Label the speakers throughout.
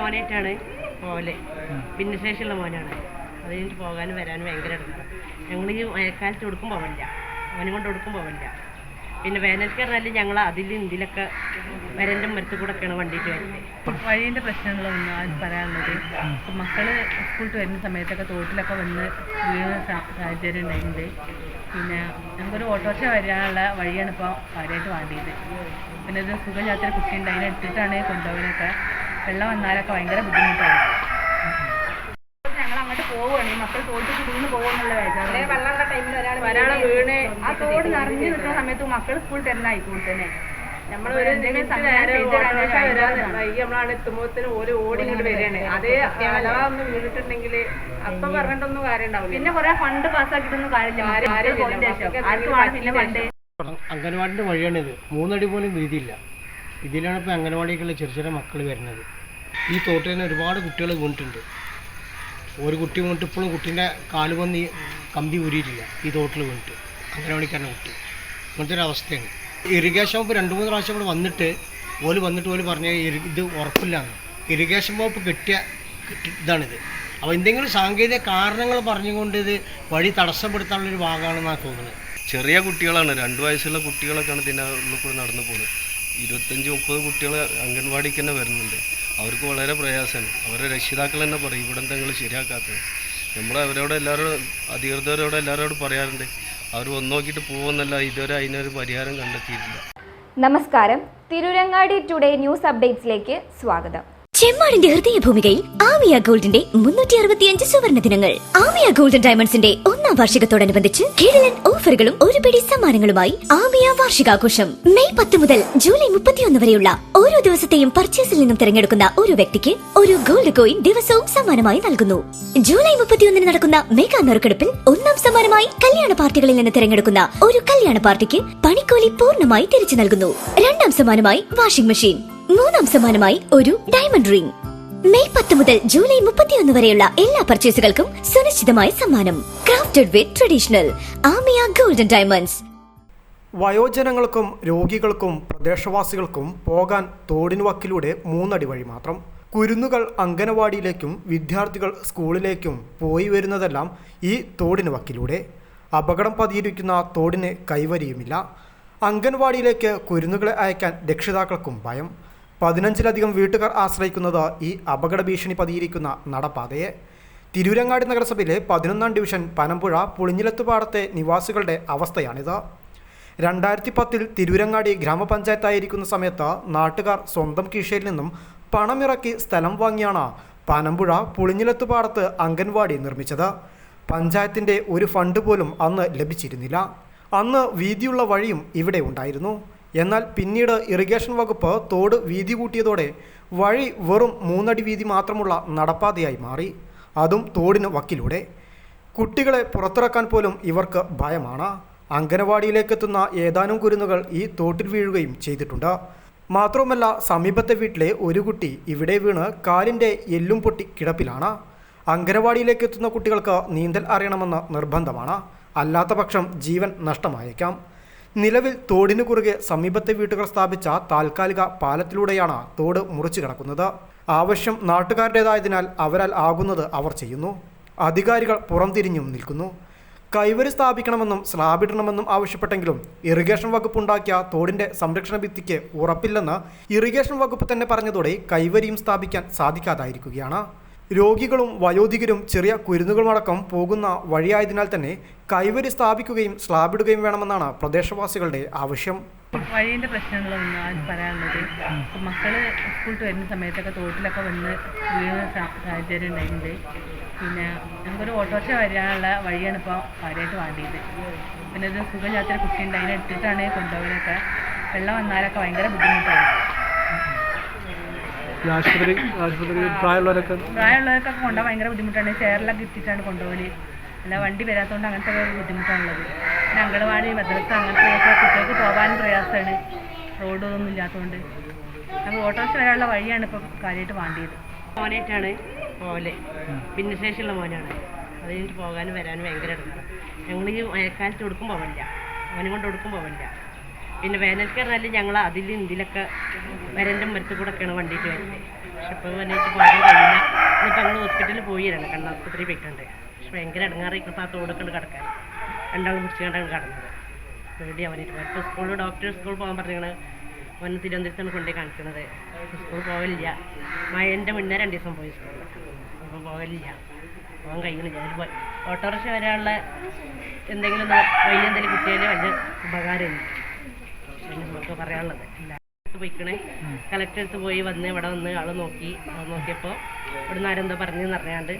Speaker 1: മോനായിട്ടാണ് മോൽ ഭിന്നശേഷിയുള്ള മോനാണ്. അത് കഴിഞ്ഞിട്ട് പോകാനും വരാനും ഭയങ്കര എടുക്കണം ഞങ്ങൾ ഈ മഴക്കാലത്ത് കൊടുക്കും പോവില്ല അവനെ കൊണ്ട് കൊടുക്കും പോവില്ല പിന്നെ വേനൽക്ക് പറഞ്ഞാൽ ഞങ്ങൾ അതിലും ഇതിലൊക്കെ വരന്റെ മരത്ത് കൂടെ ഒക്കെയാണ് വണ്ടിയിട്ട് വരുന്നത്
Speaker 2: വഴീന്റെ പ്രശ്നങ്ങളൊന്നും ആദ്യം പറയാനുള്ളത് ഇപ്പം മക്കൾ സ്കൂളിൽ വരുന്ന സമയത്തൊക്കെ തോട്ടിലൊക്കെ വന്ന് വീഴുന്ന സാഹചര്യം ഉണ്ടായിട്ടുണ്ട്. പിന്നെ നമുക്കൊരു ഓട്ടോറിക്ഷ വരാനുള്ള വഴിയാണ് ഇപ്പോൾ കാര്യമായിട്ട് വേണ്ടിയത്. പിന്നെ ഇത് സുഖമില്ലാത്തൊരു കുട്ടിയുണ്ട് അതിനെടുത്തിട്ടാണ് കൊണ്ടുപോകാനൊക്കെ വെള്ളം വന്നാലൊക്കെ ഭയങ്കര ബുദ്ധിമുട്ടാണ്. ഞങ്ങൾ അങ്ങോട്ട് പോവുകയാണ് ഈ മക്കൾ പോകുന്നുള്ള വീണ് ആ തോട് നിറഞ്ഞു നിൽക്കുന്ന സമയത്ത് മക്കൾ സ്കൂൾ തന്നെ. നമ്മൾ ഒരു
Speaker 1: വൈകി നമ്മളാണ് എത്തുമ്പോഴത്തേനും ഓരോ ഓടി ഇങ്ങോട്ട് വരികയാണ്. അതേ അഥവാ ഒന്ന് വീണിട്ടുണ്ടെങ്കിൽ അപ്പം പറഞ്ഞിട്ടൊന്നും കാര്യം ഉണ്ടാവില്ല
Speaker 2: പിന്നെ കുറെ ഫണ്ട് കാര്യമില്ല.
Speaker 3: വഴിയാണിത്. മൂന്നടി പോലും വീതിയില്ല. ഇതിലാണ് ഇപ്പോൾ അംഗനവാടിക്കുള്ള ചെറിയ ചെറിയ മക്കൾ വരുന്നത്. ഈ തോട്ടിൽ തന്നെ ഒരുപാട് കുട്ടികൾ വീണിട്ടുണ്ട്. ഒരു കുട്ടി വീണിട്ട് ഇപ്പോഴും കുട്ടീന്റെ കാൽ വന്ന് ഈ കമ്പി ഊരിയിട്ടില്ല. ഈ തോട്ടിൽ വീണിട്ട്. അങ്ങനെ അംഗനവാടിക്കാരന്റെ കുട്ടി. അങ്ങനത്തെ ഒരു അവസ്ഥയാണ്. ഇറിഗേഷൻ വകുപ്പ് രണ്ട് മൂന്ന് പ്രാവശ്യം ഇവിടെ വന്നിട്ട് ഓൽ വന്നിട്ട് ഓൽ പറഞ്ഞ ഇത് ഉറപ്പില്ലാന്ന്. ഇറിഗേഷൻ വകുപ്പ് കിട്ടിയ കെട്ടി- ഇതാണിത്. അപ്പോൾ എന്തെങ്കിലും സാങ്കേതിക കാരണങ്ങൾ പറഞ്ഞുകൊണ്ട് ഇത് വഴി തടസ്സപ്പെടുത്താനുള്ളൊരു ഭാഗമാണെന്നാണ് തോന്നുന്നത്.
Speaker 4: ചെറിയ കുട്ടികളാണ്. രണ്ട് വയസ്സുള്ള കുട്ടികളൊക്കെയാണ് ഇതിന്റെ ഉള്ളിൽ കൂടെ നടന്നു പോകുന്നത്. ഇരുപത്തഞ്ച് മുപ്പത് കുട്ടികൾ അംഗൻവാടിക്ക് തന്നെ വരുന്നുണ്ട്. അവർക്ക് വളരെ പ്രയാസമാണ്. അവരുടെ രക്ഷിതാക്കൾ തന്നെ പറയും ഇവിടെ എന്തെങ്കിലും ശരിയാക്കാത്തത്? നമ്മൾ അവരോട് എല്ലാവരോടും അധികൃതരോട് എല്ലാവരോടും പറയാറുണ്ട് അവർ വന്ന് നോക്കിയിട്ട് പോകുമെന്നല്ല ഇതുവരെ അതിനൊരു പരിഹാരം കണ്ടെത്തിയിട്ടില്ല.
Speaker 5: നമസ്കാരം. തിരുരങ്ങാടി ടുഡേ ന്യൂസ് അപ്ഡേറ്റ്സിലേക്ക് സ്വാഗതം.
Speaker 6: ചെമ്മാടിന്റെ ഹൃദയഭൂമികയിൽ ആമിയ ഗോൾഡിന്റെ മുന്നൂറ്റി അറുപത്തിയഞ്ച് സുവർണ ദിനങ്ങൾ. ആമിയ ഗോൾഡൻ ഡയമണ്ട്സിന്റെ ഒന്നാം വാർഷികത്തോടനുബന്ധിച്ച് കിഴലൻ ഓഫറുകളും ഒരു പിടി സമ്മാനങ്ങളുമായി ആമിയ വാർഷികാഘോഷം. മെയ് പത്ത് മുതൽ ജൂലൈ മുപ്പത്തിയൊന്ന് വരെയുള്ള ഓരോ ദിവസത്തെയും പർച്ചേസിൽ നിന്നും തിരഞ്ഞെടുക്കുന്ന ഒരു വ്യക്തിക്ക് ഒരു ഗോൾഡ് കോയിൻ ദിവസവും സമ്മാനമായി നൽകുന്നു. ജൂലൈ മുപ്പത്തിയൊന്നിന് നടക്കുന്ന മെഗാ നറുക്കെടുപ്പിൽ ഒന്നാം സമ്മാനമായി കല്യാണ പാർട്ടികളിൽ നിന്ന് തിരഞ്ഞെടുക്കുന്ന ഒരു കല്യാണ പാർട്ടിക്ക് പണിക്കൂലി പൂർണമായി തിരിച്ചു നൽകുന്നു. രണ്ടാം സമ്മാനമായി വാഷിംഗ് മെഷീൻ. മൂന്നാം സമ്മാനമായി ഒരു ഡയമണ്ട് റിംഗ് മെയ് പത്ത് മുതൽ ജൂലൈ മുപ്പത്തിയൊന്ന് വരെയുള്ള എല്ലാ പർച്ചേസുകൾക്കും സുനിശ്ചിതമായ സമ്മാനം. ക്രാഫ്റ്റഡ് വിത്ത് ട്രഡീഷണൽ ആമിയ ഗോൾഡൻ ഡയമണ്ട്സ്
Speaker 7: വയോജനങ്ങൾക്കും രോഗികൾക്കും പ്രദേശവാസികൾക്കും പോകാൻ തോടിനു വക്കിലൂടെ മൂന്നടി വഴി മാത്രം. കുരുന്നുകൾ അംഗനവാടിയിലേക്കും വിദ്യാർത്ഥികൾ സ്കൂളിലേക്കും പോയി വരുന്നതെല്ലാം ഈ തോടിന് വക്കിലൂടെ അപകടം പതിയിരിക്കുന്ന തോടിന് കൈവരിയുമില്ല. അംഗൻവാടിയിലേക്ക് കുരുന്നുകളെ അയക്കാൻ രക്ഷിതാക്കൾക്കും ഭയം. പതിനഞ്ചിലധികം വീട്ടുകാർ ആശ്രയിക്കുന്നത് ഈ അപകട ഭീഷണി പതിയിരിക്കുന്ന നടപ്പാതയെ. തിരൂരങ്ങാടി നഗരസഭയിലെ പതിനൊന്നാം ഡിവിഷൻ പനമ്പുഴ പുളിഞ്ഞിലത്തുപാടത്തെ നിവാസികളുടെ അവസ്ഥയാണിത്. രണ്ടായിരത്തി പത്തിൽ തിരൂരങ്ങാടി ഗ്രാമപഞ്ചായത്തായിരിക്കുന്ന സമയത്ത് നാട്ടുകാർ സ്വന്തം കീശയിൽ നിന്നും പണമിറക്കി സ്ഥലം വാങ്ങിയാണ് പനമ്പുഴ പുളിഞ്ഞിലത്തുപാടത്ത് അംഗൻവാടി നിർമ്മിച്ചത്. പഞ്ചായത്തിന്റെ ഒരു ഫണ്ട് പോലും അന്ന് ലഭിച്ചിരുന്നില്ല. അന്ന് വീതിയുള്ള വഴിയും ഇവിടെ ഉണ്ടായിരുന്നു. എന്നാൽ പിന്നീട് ഇറിഗേഷൻ വകുപ്പ് തോട് വീതി കൂട്ടിയതോടെ വഴി വെറും മൂന്നടി വീതി മാത്രമുള്ള നടപ്പാതയായി മാറി. അതും തോടിന് വക്കിലൂടെ. കുട്ടികളെ പുറത്തിറക്കാൻ പോലും ഇവർക്ക് ഭയമാണ്. അംഗനവാടിയിലേക്കെത്തുന്ന ഏതാനും കുരുന്നുകൾ ഈ തോട്ടിൽ വീഴുകയും ചെയ്തിട്ടുണ്ട്. മാത്രവുമല്ല സമീപത്തെ വീട്ടിലെ ഒരു കുട്ടി ഇവിടെ വീണ് കാലിന്റെ എല്ലും പൊട്ടി കിടപ്പിലാണ്. അംഗനവാടിയിലേക്ക് എത്തുന്ന കുട്ടികൾക്ക് നീന്തൽ അറിയണമെന്ന് നിർബന്ധമാണ്. അല്ലാത്തപക്ഷം ജീവൻ നഷ്ടമായേക്കാം. നിലവിൽ തോടിനു കുറുകെ സമീപത്തെ വീട്ടുകാർ സ്ഥാപിച്ച താൽക്കാലിക പാലത്തിലൂടെയാണ് തോട് മുറിച്ചു കിടക്കുന്നത്. ആവശ്യം നാട്ടുകാരുടേതായതിനാൽ അവരാൽ ആകുന്നത് അവർ ചെയ്യുന്നു. അധികാരികൾ പുറംതിരിഞ്ഞും നിൽക്കുന്നു. കൈവരി സ്ഥാപിക്കണമെന്നും സ്ലാബിടണമെന്നും ആവശ്യപ്പെട്ടെങ്കിലും ഇറിഗേഷൻ വകുപ്പ് ഉണ്ടാക്കിയ തോടിന്റെ സംരക്ഷണ ഭിത്തിക്ക് ഉറപ്പില്ലെന്ന് ഇറിഗേഷൻ വകുപ്പ് തന്നെ പറഞ്ഞതോടെ കൈവരിയും സ്ഥാപിക്കാൻ സാധിക്കാതായിരിക്കുകയാണ്. രോഗികളും വയോധികരും ചെറിയ കുരുന്നുകളുമടക്കം പോകുന്ന വഴിയായതിനാൽ തന്നെ കൈവരി സ്ഥാപിക്കുകയും സ്ലാബിടുകയും വേണമെന്നാണ് പ്രദേശവാസികളുടെ ആവശ്യം.
Speaker 2: വഴീന്റെ പ്രശ്നങ്ങളൊന്നും ആദ്യം പറയാനുള്ളത്. മക്കൾ സ്കൂളിൽ വരുന്ന സമയത്തൊക്കെ തോട്ടിലൊക്കെ വന്ന് സാ- സാഹചര്യം ഉണ്ടായിട്ടുണ്ട്. പിന്നെ നമുക്കൊരു ഓട്ടോറിക്ഷ വരാനുള്ള വഴിയാണ് ഇപ്പോൾ കാര്യമായിട്ട് വേണ്ടിയത്. പിന്നെ ഇത് സുഖമില്ലാത്തൊരു കുട്ടിയുണ്ട് അതിനെ എടുത്തിട്ടാണ് കൊണ്ടുപോകാനൊക്കെ വെള്ളം വന്നാലൊക്കെ ഭയങ്കര ബുദ്ധിമുട്ടാണ്.
Speaker 3: ഈ ആശുപത്രി ആശുപത്രി പ്രായമുള്ളവരൊക്കെ?
Speaker 2: പ്രായമുള്ളവരൊക്കെ കൊണ്ടുപോകാൻ ഭയങ്കര ബുദ്ധിമുട്ടാണ്. ചെയറിലൊക്കെ ഇട്ടിട്ടാണ് കൊണ്ടുപോകൽ. അല്ല വണ്ടി വരാത്തതുകൊണ്ട് അങ്ങനത്തെ ഒരു ബുദ്ധിമുട്ടാണുള്ളത്. പിന്നെ അങ്കണവാടി മദ്രസ അങ്ങനത്തെ കുട്ടികൾക്ക് പോകാനും പ്രയാസമാണ്. റോഡൊന്നും ഇല്ലാത്തതുകൊണ്ട് നമുക്ക് ഓട്ടോറിക്ഷ വരാനുള്ള വഴിയാണ് ഇപ്പോൾ കാര്യമായിട്ട് വേണ്ടിയത്.
Speaker 1: മോനായിട്ടാണ് പോവൽ ഭിന്നശേഷിയുള്ള മോനാണ്. അത് കഴിഞ്ഞിട്ട് പോകാനും വരാനും ഭയങ്കര എടുക്കണം ഞങ്ങൾ ഈ മഴക്കാലത്ത് കൊടുക്കും പോവില്ല അവനെ കൊണ്ട് കൊടുക്കും പോവില്ല പിന്നെ വേനൽക്ക് ഞങ്ങൾ അതിലും ഇതിലൊക്കെ വരന്റെ മരത്തിൽ കൂടെ ഒക്കെയാണ് വണ്ടിയിട്ട് വരുന്നത്. പക്ഷെ ഇപ്പോൾ വന്നിട്ട് പോകാൻ കഴിയില്ല ഇന്നിപ്പോൾ ഞങ്ങൾ ഹോസ്പിറ്റലിൽ പോയിരുന്നു കണ്ണാസ്പത്രി പോയിട്ടുണ്ട്. പക്ഷെ ഭയങ്കര ഇടങ്ങാറിയിരിക്കും ഇപ്പോൾ ആ തോടൊക്കെ കിടക്കാൻ. രണ്ടാളും പിടിച്ചുകൊണ്ടാണ് കിടന്നത്. പേടി അവനായിട്ട് ഇപ്പോൾ സ്കൂളിൽ ഡോക്ടർ സ്കൂളിൽ പോകാൻ പറഞ്ഞാണ് അവൻ തിരുവനന്തപുരത്താണ് കൊണ്ടുപോയി കാണിക്കുന്നത് സ്കൂളിൽ പോകലില്ല മഴന്റെ മുന്നേ രണ്ട് ദിവസം പോയി സ്കൂളിൽ അപ്പോൾ പോകലില്ല പോകാൻ കഴിയുന്നില്ല ഞാനൊരു ഓട്ടോറിക്ഷ വരാനുള്ള എന്തെങ്കിലും വലിയ എന്തെങ്കിലും കുട്ടികളെ വലിയ ഉപകാരമില്ല നമുക്ക് പറയാനുള്ളത് പോയിക്കണേ. പോയിക്കണേ കലക്ടറടുത്ത് പോയി വന്ന് ഇവിടെ വന്ന് ആൾ നോക്കി. നോക്കിയപ്പോൾ ഇവിടുന്ന് ആരെന്തോ പറഞ്ഞെന്ന് അറിയാണ്ട്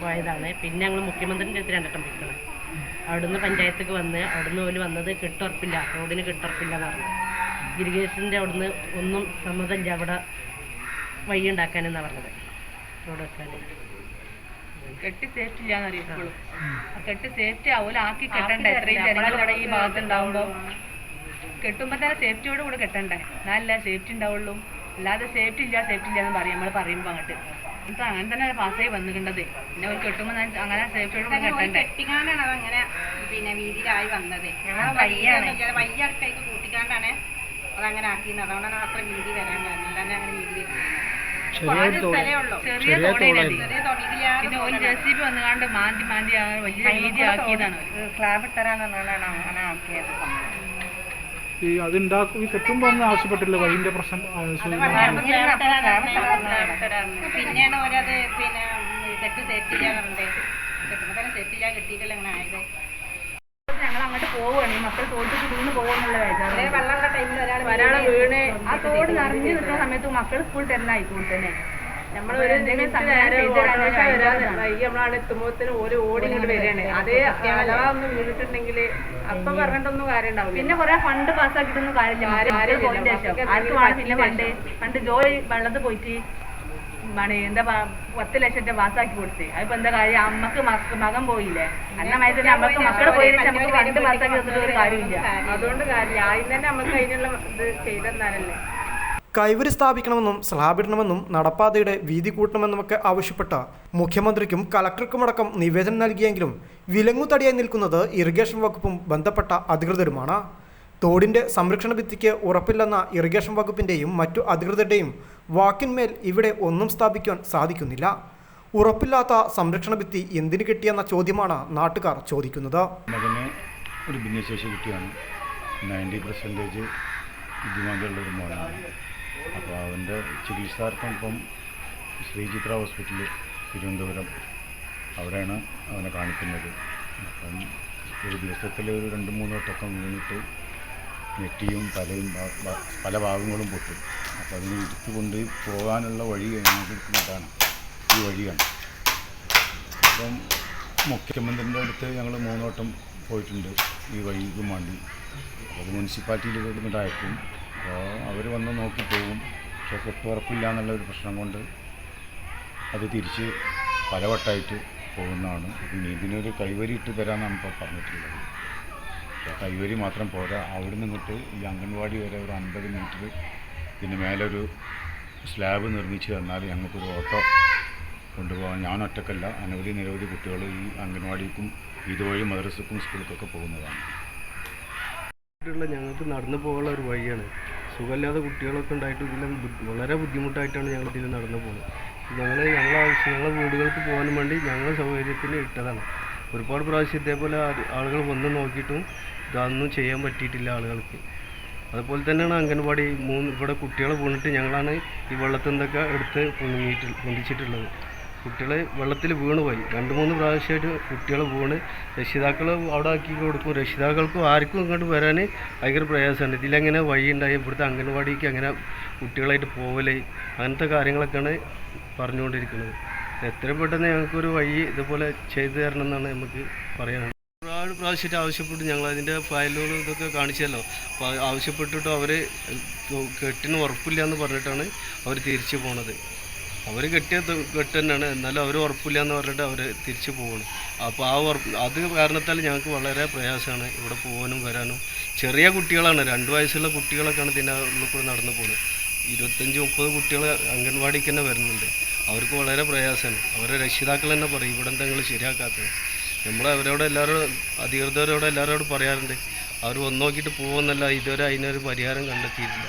Speaker 1: പോയതാണ്. പിന്നെ ഞങ്ങൾ മുഖ്യമന്ത്രിന്റെ അടുത്ത് രണ്ടെട്ടം പോയിക്കണേ. അവിടുന്ന് പഞ്ചായത്തേക്ക് വന്ന് അവിടുന്ന് പോലും വന്നത് കെട്ടുറപ്പില്ല. റോഡിന് കെട്ടുറപ്പില്ല എന്ന് പറഞ്ഞു. ഇറിഗേഷന്റെ അവിടുന്ന് ഒന്നും സമ്മതമില്ല അവിടെ വഴി ഉണ്ടാക്കാനെന്നാണ് പറഞ്ഞത്. റോഡ് വെക്കാൻ
Speaker 2: കെട്ടി സേഫ്റ്റി ഇല്ലാന്ന് കെട്ടി സേഫ്റ്റി ആവൂല ആക്കി കെട്ടണ്ടേ. എത്രയും ജനങ്ങൾ ഇവിടെ ഈ ഭാഗത്തുണ്ടാവുമ്പോൾ കെട്ടുമ്പോൾ തന്നെ സേഫ്റ്റിയോട് കൂടെ കെട്ടണ്ടേ? എന്നാലല്ലേ സേഫ്റ്റി ഉണ്ടാവുള്ളൂ. അല്ലാതെ സേഫ്റ്റി ഇല്ല സേഫ്റ്റി ഇല്ല എന്ന് പറയും നമ്മൾ പറയുമ്പോൾ അങ്ങോട്ട്. നമുക്ക് അങ്ങനെ തന്നെ പാസ്സായി വന്നിട്ടുണ്ടത്. പിന്നെ ഒരു കെട്ടുമ്പോൾ അങ്ങനെ സേഫ്റ്റിയോട് കൂടെ കെട്ടണ്ടേ?
Speaker 8: കെട്ടിക്കാണ്ടാണ് അങ്ങനെ പിന്നെ വീതിയിലായി വന്നത്. വയ്യാണ്. വയ്യടുത്തേക്ക് കൂട്ടിക്കാണ്ടാണ് അതങ്ങനെ ആക്കിയത് അതുകൊണ്ടാണ് അത്ര വീതി വരാൻ കാരണം. അല്ലാതെ അങ്ങനെ വീതി
Speaker 2: ചെറിയ തോടേനത്
Speaker 8: ചെറിയ തൊടിയിലാണ്
Speaker 2: പിന്നെ ഒരു ജെ സി ബി വന്നുകൊണ്ട് മാന്തി മാന്തി ആ വലിയ വീതി ആക്കിയതാണ്.
Speaker 8: സ്ലാബ് ഇട്ടരാന്നുള്ളതാണ് അങ്ങനെ ആക്കിയത്.
Speaker 9: ഈ അതുണ്ടാക്കും ഈ കെട്ടുമ്പോൾ ഒന്നും ആവശ്യപ്പെട്ടില്ല വഴിന്റെ പ്രശ്നം
Speaker 8: പിന്നെയാണ് ഓരത് പിന്നെ തെറ്റ് സേഫ്റ്റി ചെയ്യാൻ പറഞ്ഞത് കെട്ടുമ്പോൾ തന്നെ സേഫ്റ്റി ചെയ്യാൻ കിട്ടിയിട്ടില്ല അങ്ങനെ ആയത്.
Speaker 2: ഞങ്ങൾ അങ്ങോട്ട് പോവുകയാണ്. ഈ മക്കൾ തോട്ടിട്ട് വീണ് പോകുന്നുള്ള
Speaker 8: വെള്ളം വെള്ളമുള്ള ടൈമിൽ ഒരാൾ
Speaker 2: വീണ് ആ തോട് നിറഞ്ഞു നിൽക്കുന്ന സമയത്ത് മക്കൾ സ്കൂൾ ടെന്നായി സ്കൂൾ തന്നെ. നമ്മൾ ഒരു എന്തെങ്കിലും സംവിധാനം ചെയ്ത് തരാൻ
Speaker 1: വൈകി നമ്മളവിടെ എത്തുമ്പോഴത്തേനും ഓരോ ഓടി ഇങ്ങോട്ട് വരികയാണ്. അതേ അഥവാ ഒന്ന് വീണിട്ടുണ്ടെങ്കിൽ അപ്പം പറഞ്ഞിട്ടൊന്നും കാര്യം ഉണ്ടാവില്ല
Speaker 2: പിന്നെ കുറെ ഫണ്ട് പാസ്സാക്കിട്ടൊന്നും കാര്യമില്ല. പിന്നെ ഫണ്ട് പണ്ട് ജോലി വെള്ളത്തിൽ പോയിട്ട് മണി എന്താ പത്ത് ലക്ഷത്തെ പാസ്സാക്കി കൊടുത്ത്. അതിപ്പോ എന്താ കാര്യം? അമ്മയ്ക്ക് മക്ക- മകൻ പോയില്ലേ? അന്ന മയത്തിന് നമ്മക്ക് മക്കൾ പോയി നമുക്ക് പാസ്സാക്കി തന്നിട്ട് ഒരു കാര്യമില്ല.
Speaker 1: അതുകൊണ്ട് കാര്യം ആദ്യം തന്നെ നമുക്ക് അതിനുള്ള ഇത് ചെയ്തെന്നാലല്ലേ?
Speaker 7: കൈവരി സ്ഥാപിക്കണമെന്നും സ്ലാബിടണമെന്നും നടപ്പാതയുടെ വീതി കൂട്ടണമെന്നുമൊക്കെ ആവശ്യപ്പെട്ട മുഖ്യമന്ത്രിക്കും കലക്ടർക്കുമടക്കം നിവേദനം നൽകിയെങ്കിലും വിലങ്ങുതടിയായി നിൽക്കുന്നത് ഇറിഗേഷൻ വകുപ്പും ബന്ധപ്പെട്ട അധികൃതരുമാണ്. തോടിന്റെ സംരക്ഷണ ഭിത്തിക്ക് ഉറപ്പില്ലെന്ന ഇറിഗേഷൻ വകുപ്പിന്റെയും മറ്റു അധികൃതരുടെയും വാക്കിന്മേൽ ഇവിടെ ഒന്നും സ്ഥാപിക്കാൻ സാധിക്കുന്നില്ല. ഉറപ്പില്ലാത്ത സംരക്ഷണ ഭിത്തി എന്തിനു കിട്ടിയെന്ന ചോദ്യമാണ് നാട്ടുകാർ ചോദിക്കുന്നത്.
Speaker 10: ഒരു ഭിന്നശേഷി കുട്ടിയാണ്. നയന്റി പെർസെന്റേജ് ബുദ്ധിമാന്തിയുള്ള ഒരു മോനാണ്. അപ്പോൾ അവന്റെ ചികിത്സാർത്ഥം ഇപ്പം ശ്രീചിത്ര ഹോസ്പിറ്റൽ തിരുവനന്തപുരം. അവിടെയാണ് അവനെ കാണിക്കുന്നത്. അപ്പം ഒരു ദിവസത്തിൽ ഒരു രണ്ട് മൂന്ന് വട്ടമൊക്കെ വീണിട്ട് നെറ്റിയും ഭാ- പല ഭാഗങ്ങളും പൊട്ടും. അപ്പോൾ അതിനെ എടുത്തുകൊണ്ട് പോകാനുള്ള വഴി ഞങ്ങൾക്ക് ബുദ്ധിമുട്ടാണ് ഈ വഴിയാണ്. അപ്പം മുഖ്യമന്ത്രിന്റെ അടുത്ത് ഞങ്ങൾ മൂന്നോട്ടം പോയിട്ടുണ്ട് ഈ വഴിക്കും വേണ്ടി. അപ്പോൾ മുനിസിപ്പാലിറ്റിയിൽ അയക്കും അപ്പോൾ അവർ വന്ന് നോക്കി പോകും. പക്ഷേ കെട്ടുറപ്പില്ല എന്നുള്ള ഒരു പ്രശ്നം കൊണ്ട് അത് തിരിച്ച് പലവട്ടമായിട്ട് പോകുന്നതാണ്. ഇനി ഇതിനൊരു കൈവരി ഇട്ട് തരാമെന്നാണ് ഇപ്പോൾ പറഞ്ഞിട്ടുള്ളത്. പക്ഷേ കൈവരി മാത്രം പോരാ. അവിടെ നിന്നിട്ട് ഈ അംഗൻവാടി വരെ ഒരു അൻപത് മീറ്റർ പിന്നെ മേലൊരു സ്ലാബ് നിർമ്മിച്ച് തന്നാൽ ഞങ്ങൾക്കൊരു ഓട്ടോ കൊണ്ടുപോകാൻ ഞാൻ ഒറ്റക്കല്ല. അനവധി നിരവധി കുട്ടികൾ ഈ അംഗൻവാടിക്കും ഇതുവഴി മദ്രസക്കും സ്കൂൾക്കൊക്കെ പോകുന്നതാണ്.
Speaker 4: ഞങ്ങൾക്ക് നടന്നു പോകാനുള്ള ഒരു വഴിയാണ്. സുഖമില്ലാത്ത കുട്ടികളൊക്കെ ഉണ്ടായിട്ട് ഇതിൽ വളരെ ബുദ്ധിമുട്ടായിട്ടാണ് ഞങ്ങൾ ഇതിൽ നടന്നു പോകുന്നത്. ഞങ്ങൾ ഞങ്ങളെ ആവശ്യം ഞങ്ങളെ വീടുകൾക്ക് പോകാനും വേണ്ടി ഞങ്ങളെ സൗകര്യത്തിന് ഇട്ടതാണ്. ഒരുപാട് പ്രാവശ്യം ഇതേപോലെ ആളുകൾ വന്ന് നോക്കിയിട്ടും ഇതൊന്നും ചെയ്യാൻ പറ്റിയിട്ടില്ല ആളുകൾക്ക്. അതുപോലെ തന്നെയാണ് അംഗൻവാടി മൂന്ന് ഇവിടെ കുട്ടികൾ വീണിട്ട് ഞങ്ങളാണ് ഈ വെള്ളത്തിൽ നിന്നൊക്കെ എടുത്ത് പൊങ്ങിയിട്ട് പൊന്തിച്ചിട്ടുള്ളത്. കുട്ടികൾ വെള്ളത്തിൽ വീണ് പോയി. രണ്ട് മൂന്ന് പ്രാവശ്യമായിട്ട് കുട്ടികൾ വീണ്. രക്ഷിതാക്കൾ അവിടെ ആക്കി കൊടുക്കും. രക്ഷിതാക്കൾക്കും ആർക്കും ഇങ്ങോട്ട് വരാൻ ഭയങ്കര പ്രയാസമാണ്. ഇതിലെങ്ങനെ വഴി ഉണ്ടായി? ഇവിടുത്തെ അംഗൻവാടിക്ക് അങ്ങനെ കുട്ടികളായിട്ട് പോവലേ? അങ്ങനത്തെ കാര്യങ്ങളൊക്കെയാണ് പറഞ്ഞുകൊണ്ടിരിക്കുന്നത്. എത്ര പെട്ടെന്ന് ഞങ്ങൾക്കൊരു വഴി ഇതുപോലെ ചെയ്തു തരണം എന്നാണ് നമുക്ക് പറയാനുള്ളത്. ഒരുപാട് പ്രാവശ്യമായിട്ട് ആവശ്യപ്പെട്ട് ഞങ്ങൾ അതിന്റെ ഫയലുകൾ ഇതൊക്കെ കാണിച്ചല്ലോ. അപ്പോൾ ആവശ്യപ്പെട്ടിട്ട് അവർ കെട്ടിന് ഉറപ്പില്ല എന്ന് പറഞ്ഞിട്ടാണ് അവർ തിരിച്ചു പോണത്. അവർ കെട്ടിയ കെട്ട് തന്നെയാണ്. എന്നാലും അവർ ഉറപ്പില്ല എന്ന് പറഞ്ഞിട്ട് അവർ തിരിച്ചു പോകണം അപ്പോൾ ആ ഉറപ്പ് അത് കാരണത്താൽ ഞങ്ങൾക്ക് വളരെ പ്രയാസമാണ് ഇവിടെ പോകാനും വരാനും. ചെറിയ കുട്ടികളാണ് രണ്ട് വയസ്സുള്ള കുട്ടികളൊക്കെയാണ് ഇതിന്റെ ഉള്ളിൽ കൂടെ നടന്നു പോകുന്നത് ഇരുപത്തഞ്ച് മുപ്പത് കുട്ടികൾ അംഗൻവാടിക്ക് തന്നെ വരുന്നുണ്ട്. അവർക്ക് വളരെ പ്രയാസമാണ്. അവരെ രക്ഷിതാക്കൾ തന്നെ പറയും ഇവിടെ എന്തെങ്കിലും ശരിയാക്കാത്തത്? നമ്മൾ അവരോട് എല്ലാവരോടും അധികൃതരോട് എല്ലാവരോടും പറയാറുണ്ട് അവർ വന്ന് നോക്കിയിട്ട് പോകുമെന്നല്ല ഇതുവരെ അതിനൊരു പരിഹാരം കണ്ടെത്തിയിട്ടില്ല.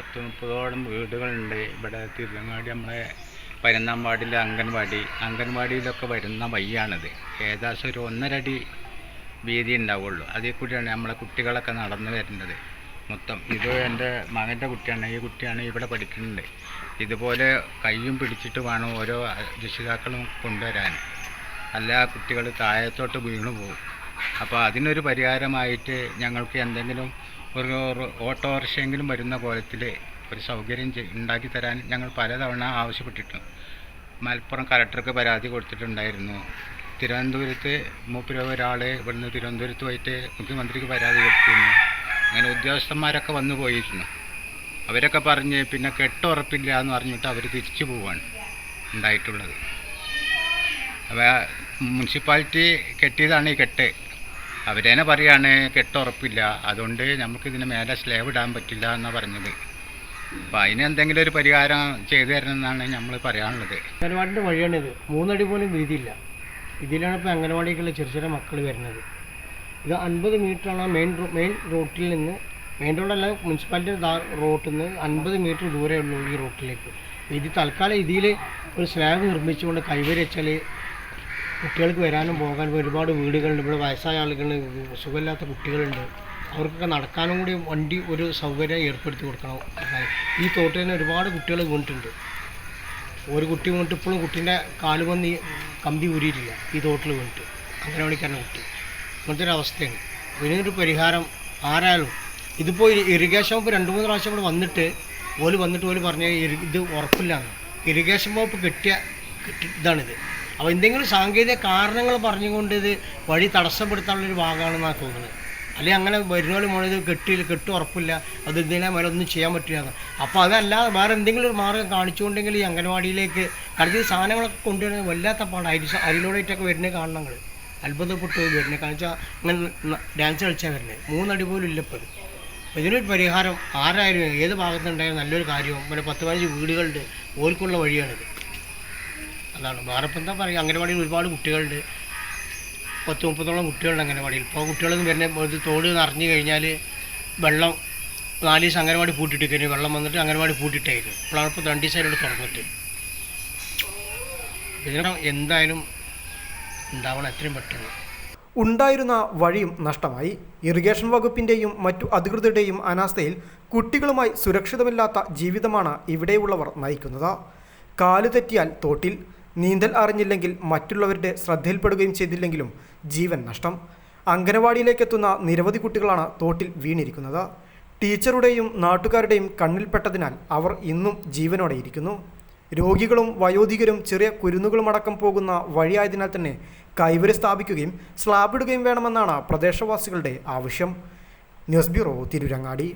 Speaker 11: പത്ത് മുപ്പതോളം വീടുകളുണ്ട്. ഇവിടെ തിരുവങ്ങാടി നമ്മളെ പരുന്നാമ്പാടിയിലെ അംഗൻവാടി. അംഗൻവാടിയിലൊക്കെ വരുന്ന വഴിയാണിത്. ഏകദേശം ഒരു ഒന്നരടി വീതി ഉണ്ടാവുള്ളൂ. അതിൽ കൂടിയാണ് നമ്മളെ കുട്ടികളൊക്കെ നടന്നു വരുന്നത്. മൊത്തം. ഇത് എന്റെ മകന്റെ കുട്ടിയാണ്. ഈ കുട്ടിയാണ് ഇവിടെ പഠിക്കുന്നുണ്ട്. ഇതുപോലെ കൈയും പിടിച്ചിട്ട് വേണം ഓരോ രക്ഷിതാക്കളും കൊണ്ടുവരാൻ. അല്ല കുട്ടികൾ താഴത്തോട്ട് വീണു പോകും അപ്പോൾ അതിനൊരു പരിഹാരമായിട്ട് ഞങ്ങൾക്ക് എന്തെങ്കിലും ഒരു ഓട്ടോറിക്ഷയെങ്കിലും വരുന്ന കോലത്തിൽ ഒരു സൗകര്യം ഉണ്ടാക്കി തരാൻ ഞങ്ങൾ പലതവണ ആവശ്യപ്പെട്ടിട്ടുണ്ട് മലപ്പുറം കലക്ടർക്ക് പരാതി കൊടുത്തിട്ടുണ്ടായിരുന്നു. തിരുവനന്തപുരത്ത് മൂപ്പര് ഒരാൾ ഇവിടുന്ന് തിരുവനന്തപുരത്ത് പോയിട്ട് മുഖ്യമന്ത്രിക്ക് പരാതി കൊടുത്തിരുന്നു. അങ്ങനെ ഉദ്യോഗസ്ഥന്മാരൊക്കെ വന്നു പോയിരുന്നു. അവരൊക്കെ പറഞ്ഞ് പിന്നെ കെട്ടുറപ്പില്ല എന്ന് പറഞ്ഞിട്ട് അവർ തിരിച്ചു പോവാണ് ഉണ്ടായിട്ടുള്ളത്. അപ്പോൾ മുനിസിപ്പാലിറ്റി കെട്ടിയതാണ് ഈ കെട്ട്. അവരേനെ പറയാണ് കെട്ടുറപ്പില്ല. അതുകൊണ്ട് നമുക്ക് ഇതിന് മേലെ സ്ലേവ് ഇടാൻ പറ്റില്ല എന്നാണ് പറഞ്ഞത്. അപ്പം അതിന് എന്തെങ്കിലും ഒരു പരിഹാരം ചെയ്തു തരണം എന്നാണ് നമ്മൾ പറയാനുള്ളത്.
Speaker 3: അംഗനവാടിന്റെ വഴിയാണിത്. മൂന്നടി പോലും വീതിയില്ല. ഇതിലാണ് ഇപ്പോൾ അംഗനവാടിക്കുള്ള ചെറിയ ചെറിയ മക്കൾ വരുന്നത്. ഇത് അൻപത് മീറ്ററാണ് മെയിൻ മെയിൻ റോട്ടിൽ നിന്ന് മെയിൻ റോഡല്ല മുനിസിപ്പാലിറ്റി റോട്ടിൽ നിന്ന് അൻപത് മീറ്റർ ദൂരമേ ഉള്ളൂ ഈ റോട്ടിലേക്ക് ഇത് തൽക്കാലം ഇതിൽ ഒരു സ്ലാബ് നിർമ്മിച്ചുകൊണ്ട് കൈവരി വെച്ചാൽ കുട്ടികൾക്ക് വരാനും പോകാനും ഒരുപാട് വീടുകളുണ്ട്. ഇവിടെ വയസ്സായ ആളുകൾ സുഖമില്ലാത്ത കുട്ടികളുണ്ട്. അവർക്കൊക്കെ നടക്കാനും കൂടി വണ്ടി ഒരു സൗകര്യം ഏർപ്പെടുത്തി കൊടുക്കണം. ഈ തോട്ടിൽ തന്നെ ഒരുപാട് കുട്ടികൾ വീണിട്ടുണ്ട്. ഒരു കുട്ടി വീണിട്ട് ഇപ്പോഴും കുട്ടീന്റെ കാൽ വന്ന് കമ്പി ഊരിയിട്ടില്ല. ഈ തോട്ടിൽ വീണിട്ട്. അങ്ങനെ വിളിക്കാൻ കുട്ടി. അങ്ങനത്തെ ഒരു അവസ്ഥയാണ്. ഇതിനൊരു പരിഹാരം ആരായാലും ഇതിപ്പോൾ ഇറിഗേഷൻ വകുപ്പ് രണ്ട് മൂന്ന് പ്രാവശ്യം ഇവിടെ വന്നിട്ട് ഓൽ വന്നിട്ട് ഓൽ പറഞ്ഞ ഇത് ഉറപ്പില്ലാന്ന് ഇറിഗേഷൻ വകുപ്പ് കിട്ടിയ കെട്ടി- ഇതാണിത്. അപ്പോൾ എന്തെങ്കിലും സാങ്കേതിക കാരണങ്ങൾ പറഞ്ഞുകൊണ്ട് ഇത് വഴി തടസ്സപ്പെടുത്താനുള്ളൊരു ഭാഗമാണെന്നാണ് തോന്നുന്നത്. അല്ലെങ്കിൽ അങ്ങനെ വരുന്നോളി മോളിത് കെട്ടി കെട്ട് ഉറപ്പില്ല അത് ഇതിനെ മേലെ ഒന്നും ചെയ്യാൻ പറ്റില്ല അപ്പോൾ അതല്ലാതെ വേറെ എന്തെങ്കിലും ഒരു മാർഗം കാണിച്ചുകൊണ്ടെങ്കിൽ ഈ അംഗനവാടിയിലേക്ക് കടത്തി സാധനങ്ങളൊക്കെ കൊണ്ടുവരുന്നത് വല്ലാത്ത പാടാണ് അരി അരിലോടായിട്ടൊക്കെ വരുന്നത് കാണണങ്ങൾ അത്ഭുതപ്പെട്ടു വരുന്നത് വെച്ചാൽ ഇങ്ങനെ ഡാൻസ് കളിച്ചാൽ വരുന്നത് മൂന്നടി പോലും ഇല്ലപ്പോൾ ഇതിനൊരു പരിഹാരം ആരായാലും ഏത് ഭാഗത്തുണ്ടായാലും നല്ലൊരു കാര്യവും. പിന്നെ പത്ത് പതിനഞ്ച് വീടുകളുണ്ട്. ഓർക്കുള്ള വഴിയാണിത്. അതാണ്. വേറെ ഇപ്പം എന്താ പറയുക അംഗനവാടിയിൽ ഒരുപാട് കുട്ടികളുണ്ട്. പത്ത് മുപ്പത്തോളം കുട്ടികളുണ്ട് അംഗനവാടിയിൽ. ഇപ്പോൾ കുട്ടികളൊന്നും വരുന്ന ഇത് തോട് നിറഞ്ഞു കഴിഞ്ഞാൽ വെള്ളം നാല് ദിവസം അംഗനവാടി പൂട്ടിയിട്ട് കഴിഞ്ഞു വെള്ളം വന്നിട്ട് അംഗനവാടി പൂട്ടിയിട്ടായിരുന്നു. ഇപ്പോഴാണ് ഇപ്പോൾ രണ്ട് ദിവസമായിട്ട് തുറന്നിട്ട്. എന്തായാലും ഉണ്ടാവണം എത്രയും പെട്ടെന്ന്.
Speaker 7: ഉണ്ടായിരുന്ന വഴിയും നഷ്ടമായി. ഇറിഗേഷൻ വകുപ്പിന്റെയും മറ്റു അധികൃതരുടെയും അനാസ്ഥയിൽ കുട്ടികളുമായി സുരക്ഷിതമില്ലാത്ത ജീവിതമാണ് ഇവിടെയുള്ളവർ നയിക്കുന്നത്. കാൽ തെറ്റിയാൽ തോട്ടിൽ നീന്തൽ അറിഞ്ഞില്ലെങ്കിൽ മറ്റുള്ളവരുടെ ശ്രദ്ധയിൽപ്പെടുകയും ചെയ്തില്ലെങ്കിലും ജീവൻ നഷ്ടം. അംഗനവാടിയിലേക്കെത്തുന്ന നിരവധി കുട്ടികളാണ് തോട്ടിൽ വീണിരിക്കുന്നത്. ടീച്ചറുടെയും നാട്ടുകാരുടെയും കണ്ണിൽപ്പെട്ടതിനാൽ അവർ ഇന്നും ജീവനോടെ ഇരിക്കുന്നു. രോഗികളും വയോധികരും ചെറിയ കുരുന്നുകളുമടക്കം പോകുന്ന വഴിയായതിനാൽ തന്നെ കൈവരി സ്ഥാപിക്കുകയും സ്ലാബിടുകയും വേണമെന്നാണ് പ്രദേശവാസികളുടെ ആവശ്യം. News bureau Tirurangadi.